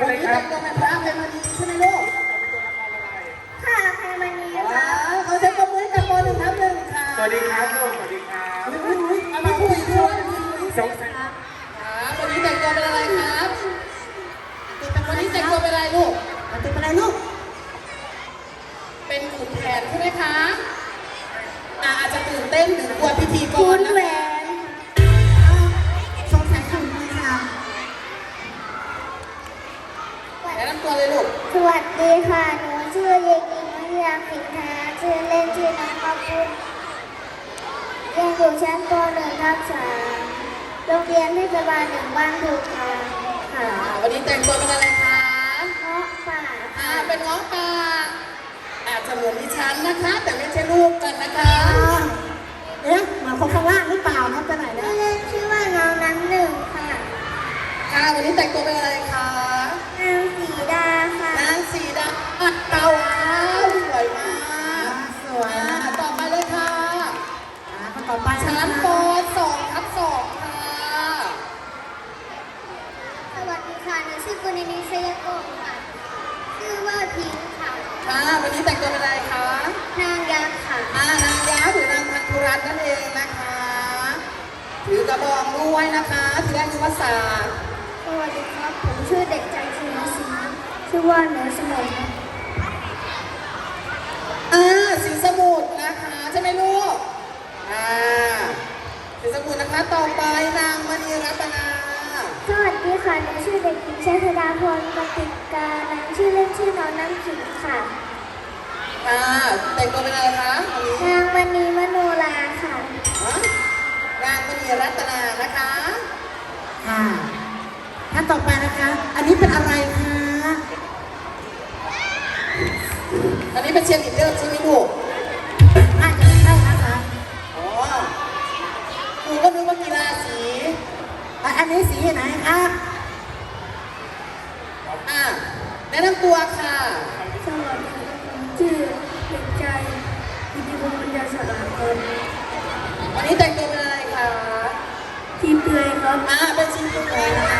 วันนี้แต่งตัวเป็นพระเป็นมณีใช่ไหมลูกค่ะใครมานี้ว้าคะวเขาจะประมือกับปหนึ่งทับหนึ่งค่ะสวัสดีครับลูกสวัสดีครับอุ๊ยอุ๊ยอุ๊ยเอามาคุยด้วยสงสัยครับวันนี้แต่งตัวเป็นอะไรครับ วันนี้แต่งตัวเป็นอะไรลูกแต่งตัวเป็นอะไรลูก ป .1 ทับ3โรงเรียนเทศบาลหนึ่งบ้านถูกทางค่ะอ่าวันนี้แต่งตัวเป็นอะไรคะเงาะป่าอ่าเป็นง้อปลาอาจจะเหมือนดิฉันนะคะ แต่ไม่ใช่ลูกกันนะคะเอ๊ะเหมือนคนข้างล่างหรือเปล่านะไปไหนชื่แล้อวเล่นชื่อว่าน้องน้ำหนึ่งค่ะค่ะวันนี้แต่งตัวเป็นอะไรคะนางสีดาค่ะนางสีดาอัดเตาว้าวสวยมากสวยอ่านะต่อไปเลยค่ะอ่าคนต่อไปชั้นป หนูชื่อกุณินิชยกงค่ะ ชื่อว่าพิงค์ค่ะค่ะวันนี้แต่งตัวเป็นอะไรคะนางยักษ์ค่ะอ่านางย้าหรือนางพันธุรัตน์นั่นเองนะคะถือกระบองด้วยนะคะที่แรกนึกว่าสากสวัสดีครับ ผมชื่อเด็กใจชีวศรีชื่อว่าหนูสมนอ่าสีสมุทรนะคะ ใช่ไหมลูกอ่าสีสมุทรนะคะต่อไปนางมณีรัตนา สวัสดีค่ะหนูชื่อเด็กหญิงชัยธดาพรปฏิกานันชื่อเล่นชื่อน้องน้ำขิงค่ะอ่าแต่งตัวเป็นอะไรคะวันนี้นางมณีมโนราค่ะ ฮะนางมณีรัตนานะคะ ค่ะท่านต่อไปนะคะ อันนี้เป็นอะไรคะ อันนี้เป็นเชียร์ลีดเดอร์ใช่ไหมลูก อะอันนี้สีไหนคะอ่าแนะนำตัวค่ะ สวัสดีครับผมชื่อเด็กใจกิติพงศ์ปัญญาสลาครวันนี้แต่งตัวเป็นอะไรคะทีมเตยครับอ่าเป็นชิ้นตัวเองนะคะและ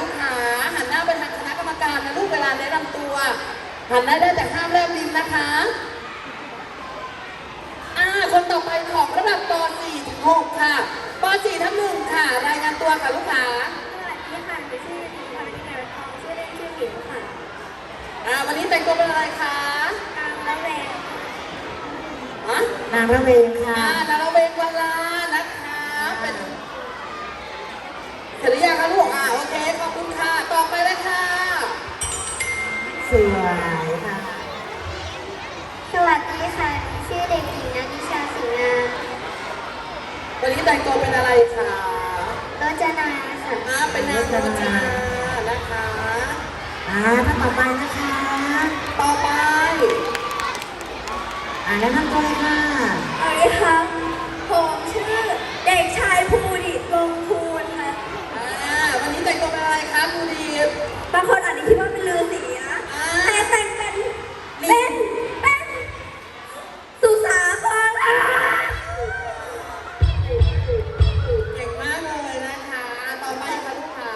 ลูกค้าหันหน้าไปทางคณะกรรมการนะลูกเวลาแนะนำตัว หันหน้าได้แต่ห้ามแลบลิ้นนะคะอ่าคนต่อไปของระดับป .4 ถึง6ค่ะป .4 ทั้งหนึ่งค่ะ รายงานตัวค่ะลูกค้าสวัสดีค่ะหนูชื่อธิพรนิการทองชื่อเล่นชื่อหมิวค่ะอ่าวันนี้แต่งตัวเป็นอะไรคะตามละแวงฮะนางระเวงค่ะอ่านาราเวงวลา คะลูกอ่าโอเคขอบคุณค่ะต่อไปเลยค่ะสวยค่ะสวัสดีค่ะหนูชื่อเด็กหญิงนัทิชาสิงห์งามวันนี้แต่งตัวเป็นอะไรคะรจนาค่ะอ่าเป็นนางรจนานะคะ อ่าท่านต่อไปนะคะต่อไป อ่าแนะนำตัวเลยค่ะ สวัสดีครั คนอาจจะคิดว่าเป็นลือสีนะแต่แต่งเป็นเป็นเป็นสุสาครค่ะเก่งมากเลยนะคะ ต่อไปค่ะลูกค้า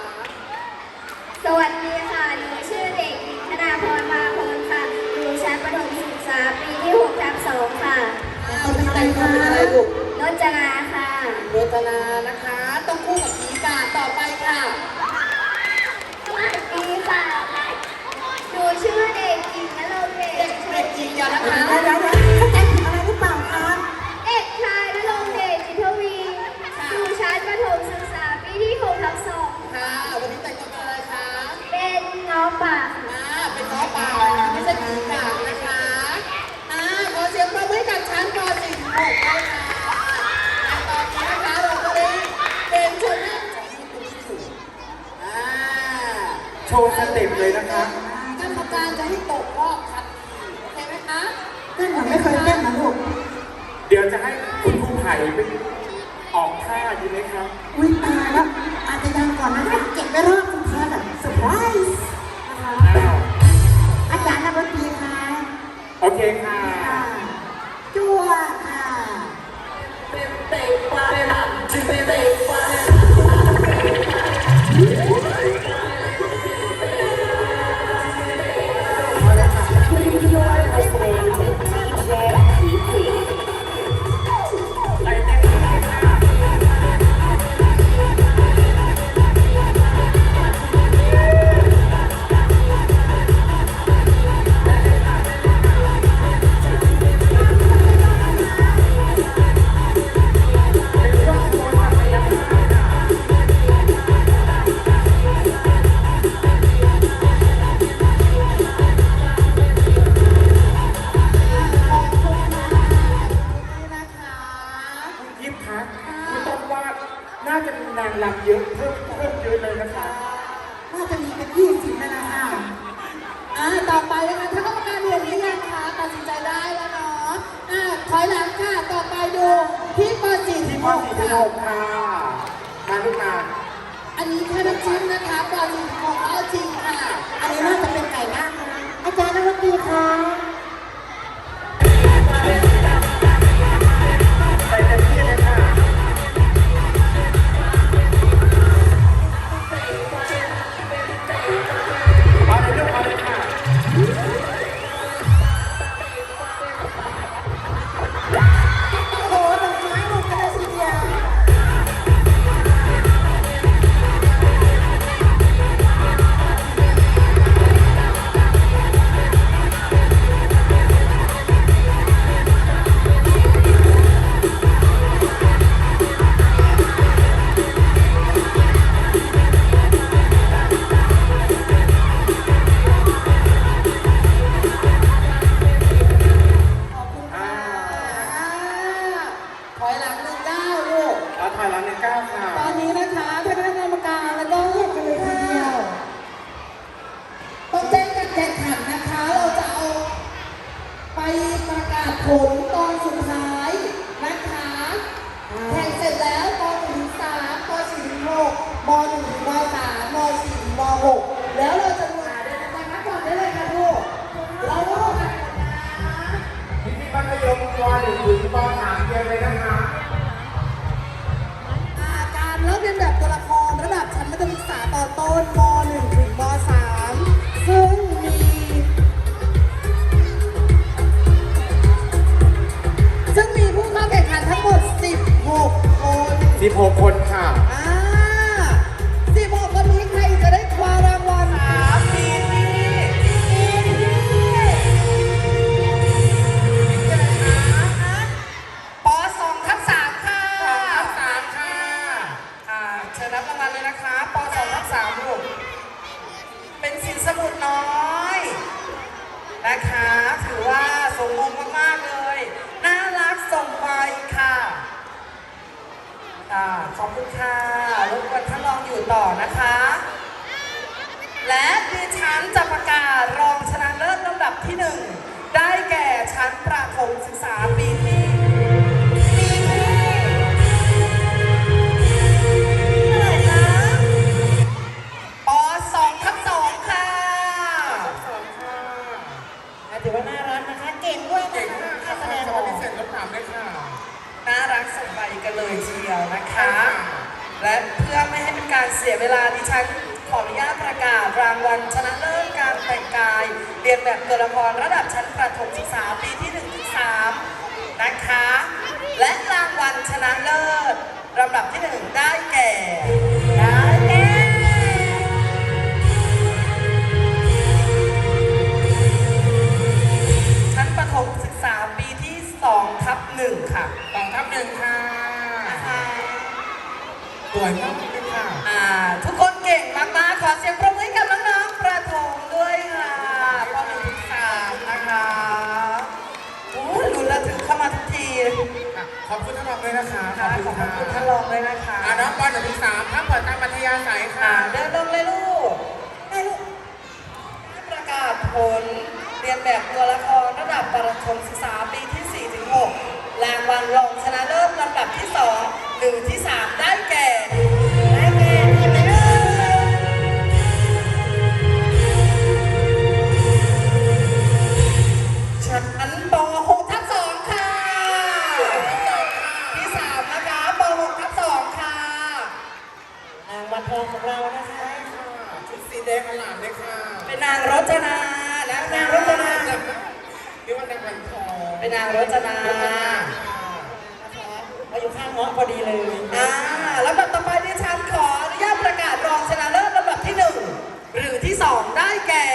สวัสดีค่ะ หนูชื่อเด็กหญิงธนาพรมาพลค่ะ อยู่ชั้นประถมศึกษาปีที่6ทับ2ค่ะอ่าวันนี้แต่งตัวเป็นอะไรลูกรจนาค่ะรจนานะคะ ต้องคู่กับผีกาต่อไปค่ะ สวัสดีค่ะ หนูชื่อเด็กหญิงนรงเด เด็ ช ก เด็กจริงอย่านะคะเดี๋ยวเดี๋ยวเดี๋ยวเข้าใจผิดอะไรหรือเปล่าคะเด็กชายนรงเดชจิตทวีอยู่ชั้นประถมศึกษาปีที่6ทับ2ค่ะ วันนี้แต่งตัวเป็นอะไรคะเป็นน้องป่าค่ะอ่าเป็นน้องป่าไม่ใช่ผีกานะคะอ่าขอเสียงปรบมือให้กับชั้นป .4 ถึง6ด้วยค่ะและตอนนี้นะคะเราก็ได้เป็นชนหน้าจากที่คุณอยู่อ่า โชว์สเต็ปเลยนะครับ ยวจะให้คุณครูไผ่ไปออกท่าดีไหมครับ อุ้ยตายแล้วอาจจะยังก่อนนะคะเก็บไว้รอบสุดท้ายแบบเซอร์ไพรส์นะคะอ้าวอาจารย์นักดนตรีค่ะโอเคค่ะค่ะจั่วค่ะนะคะ ถอยหลังค่ะ ต่อไปดูที่ป .4 ถึงที่พ่อสี่ที่ห6กค่ะมาลูกมาอันนี้แค่น้ำจิ้มนะคะป .4 ถึง6เอาจริงค่ะ อันนี้น่าจะเป็นไก่ย่างนะคะอาจารย์นักดนตรีคะ อ่าขอบคุณค่ะรบกวนท่านรองอยู่ต่อนะคะ และดิฉันจะประกาศรองชนะเลิศลำดับที่หนึ่งได้แก่ชั้นประถมศึกษาปีที่ รระดับชั้นประถมศึกษาปีที่1ถึง3นะคะ และรางวัลชนะเลิศลำดับที่ 1 ได้แก่ได้แก่ชั้นประถมศึกษาปีที่2ทับ1ค่ะสองทับหนึ่งค่ะนะคะสวยมาก ขอบคุณท่านรองเลยนะคะอ่าน้องป .1 ถึง3ทั้งเปิดการปัทยาสายอ่าค่ะเดินลงเลยลูกได้ลูกให้ประกาศผลดิรียนแบบตัวละครระดับประถมศึกษาปีที่4ถึง6รางวัลรองชนะเลิศลำดับที่ 2 หรือที่ 3 เป็นนางรจนามาอยู่ข้างเงาะพอดีเลยอ่าลำดับต่อไปดิฉันขออนุญาตประกาศรองชนะเลิศลำดับที่หนึ่งหรือที่สองได้แก่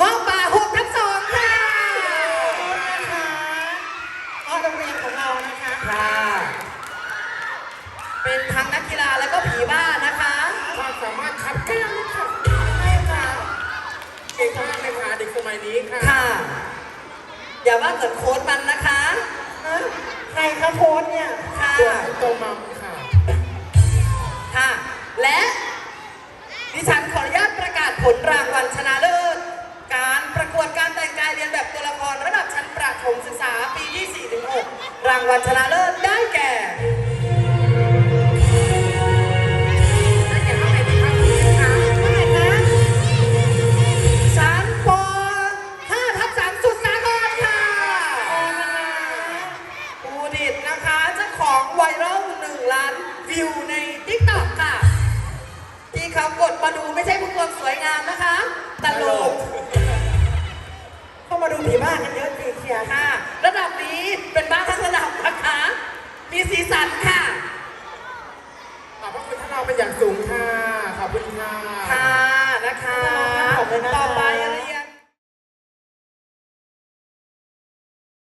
งอกป่าหกทับสองค่ะอ้อโรงเรียนของเรานะคะค่ะ เป็นทั้งนักกีฬาแล้วก็ามารถขับแก้มค่ะใช่ค่ะเก่งมากเลยค่ะเด็กสมัยนี้ค่ะค่ะ อย่าว่าเหมือนโค้ดมันนะคะใครคะโค้ดเนี่ย ค่ะตัวโตมัมค่ะ ค่ะ และดิฉันขออนุญาตประกาศผลรางวัลชนะเลิศ การประกวดการแต่งกายเรียนแบบตัวละครระดับชั้นประถมศึกษาปีที่4-6รางวัลชนะเลิศได้แก่ เขากดมาดูไม่ใช่พวกอความสวยงามนะคะตลกก็มาดูผีบ้านกันเยอะจริงเชียค่ะ ระดับนี้เป็นบ้านทั้งระดับนะคะ มีสีสันค่ะ ขอบคุณท่านเราเป็นอย่างสูงค่ะ ขอบคุณค่ะ ค่ะนะคะ ต่อไป